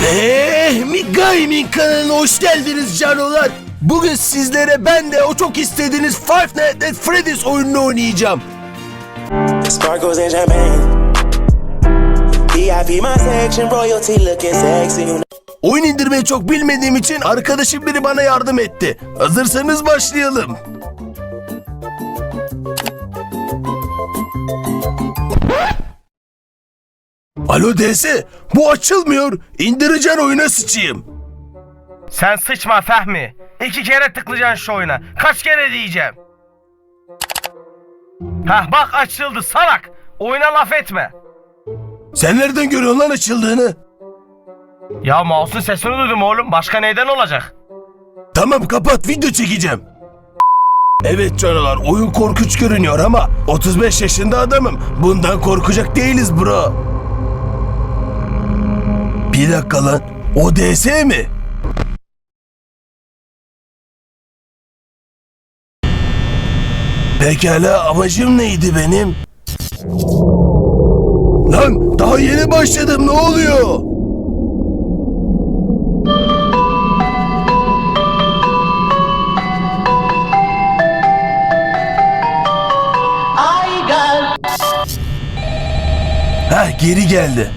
Fehmi Gaming kanalına hoş geldiniz canolar. Bugün sizlere ben de o çok istediğiniz Five Nights at Freddy's oyununu oynayacağım. Sparkles and champagne. VIP my section, royalty looking sexy. You Oyun indirmeyi çok bilmediğim için arkadaşım biri bana yardım etti. Hazırsanız başlayalım. Alo DS, bu açılmıyor. İndireceğin oyuna sıçayım. Sen sıçma Fehmi. İki kere tıklayacaksın şu oyuna. Kaç kere diyeceğim. Hah bak açıldı salak. Oyuna laf etme. Sen nereden görüyorsun lan açıldığını? Ya mouse'un sesini duydum oğlum. Başka neyden olacak? Tamam kapat video çekeceğim. Evet canalar oyun korkunç görünüyor ama 35 yaşında adamım. Bundan korkacak değiliz bro. Bir dakika lan. O DS mi? Pekala amacım neydi benim? Lan daha yeni başladım ne oluyor? Ha geri geldi.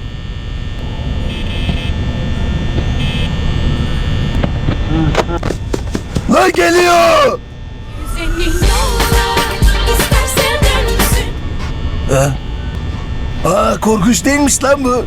Lan geliyor. Ha? Aa korkunç değilmiş lan bu.